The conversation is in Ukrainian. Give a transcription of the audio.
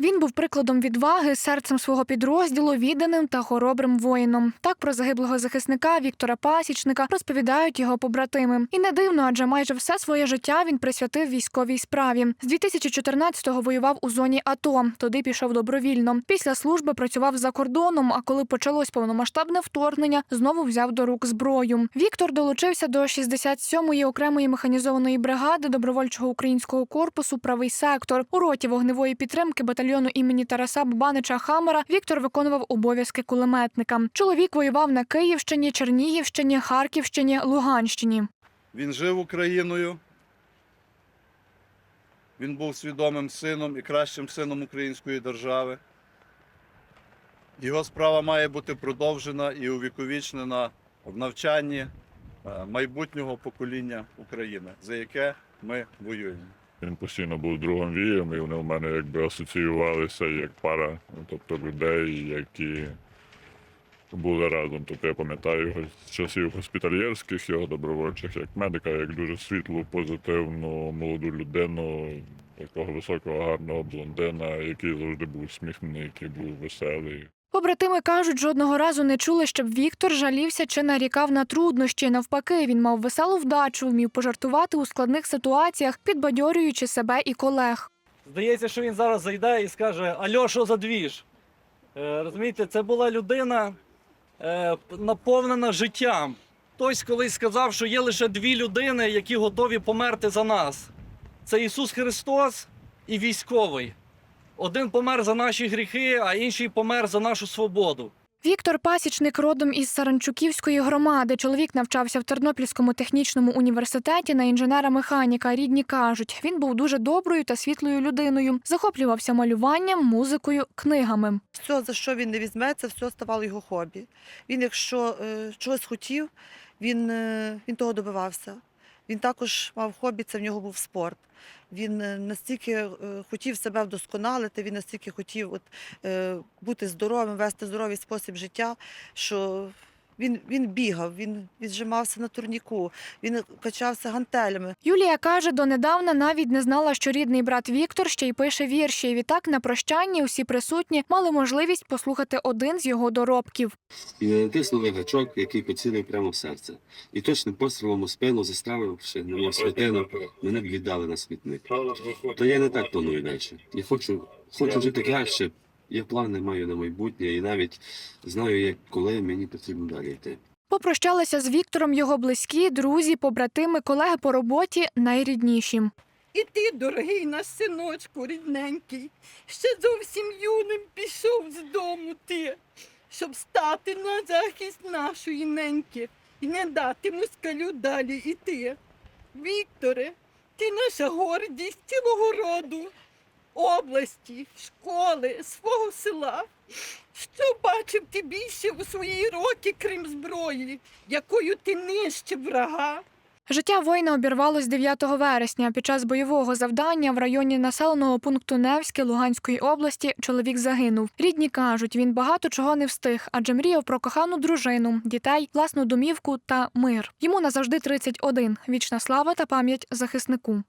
Він був прикладом відваги, серцем свого підрозділу, відданим та хоробрим воїном. Так про загиблого захисника Віктора Пасічника розповідають його побратими. І не дивно, адже майже все своє життя він присвятив військовій справі. З 2014-го воював у зоні АТО. Туди пішов добровільно. Після служби працював за кордоном. А коли почалось повномасштабне вторгнення, знову взяв до рук зброю. Віктор долучився до 67-ї окремої механізованої бригади добровольчого українського корпусу Правий сектор у роті вогневої підтримки батальйону імені Тараса Бабанича Хамера. Віктор виконував обов'язки кулеметника. Чоловік воював на Київщині, Чернігівщині, Харківщині, Луганщині. Він жив Україною. Він був свідомим сином і кращим сином української держави. Його справа має бути продовжена і увіковічнена в навчанні е, майбутнього покоління України, за яке ми воюємо. Він постійно був другом вієм, і вони в мене якби асоціювалися як пара, ну, тобто людей, які були разом. Тобто я пам'ятаю його з часів госпітальєрських, його добровольчих, як медика, як дуже світлу, позитивну молоду людину, такого високого, гарного блондина, який завжди був усміхнений, який був веселий. Побратими кажуть, жодного разу не чули, щоб Віктор жалівся чи нарікав на труднощі. Навпаки, він мав веселу вдачу, вмів пожартувати у складних ситуаціях, підбадьорюючи себе і колег. Здається, що він зараз зайде і скаже: Альо, що за двіж? Е, розумієте, це була людина е, наповнена життям. Хтось колись сказав, що є лише дві людини, які готові померти за нас. Це Ісус Христос і військовий. Один помер за наші гріхи, а інший помер за нашу свободу. Віктор Пасічник родом із Саранчуківської громади. Чоловік навчався в Тернопільському технічному університеті на інженера-механіка. Рідні кажуть, він був дуже доброю та світлою людиною. Захоплювався малюванням, музикою, книгами. все, за що він не візьметься, все ставало його хобі. Він, якщо е, чогось хотів, він, е, він того добивався. Він також мав хобі, це в нього був спорт. Він е, настільки е, хотів себе вдосконалити, він настільки хотів от, е, бути здоровим, вести здоровий спосіб життя, що він, він бігав, він віджимався на турніку, він качався гантелями. Юлія каже, донедавна навіть не знала, що рідний брат Віктор ще й пише вірші. І відтак на прощанні усі присутні мали можливість послухати один з його доробків. і не натиснув гачок, який поцілив прямо в серце. І точним пострілом у спину, заставивши на мою святину, мене б віддали на смітник. То я не так планую далі. Я хочу, хочу жити краще. Я плани маю на майбутнє і навіть знаю, як коли мені потрібно далі йти. Попрощалися з Віктором його близькі, друзі, побратими, колеги по роботі найрідніші. І ти, дорогий наш синочку рідненький, ще зовсім юним пішов з дому ти, щоб стати на захист нашої неньки і не дати москалю далі іти. Вікторе, ти наша гордість цілого роду, області, школи, свого села. Що бачив ти більше у свої роки, крім зброї, якою ти нищив врага? Життя воїна обірвалось 9 вересня. Під час бойового завдання в районі населеного пункту Невське Луганської області чоловік загинув. Рідні кажуть, він багато чого не встиг, адже мріяв про кохану дружину, дітей, власну домівку та мир. Йому назавжди 31. Вічна слава та пам'ять захиснику.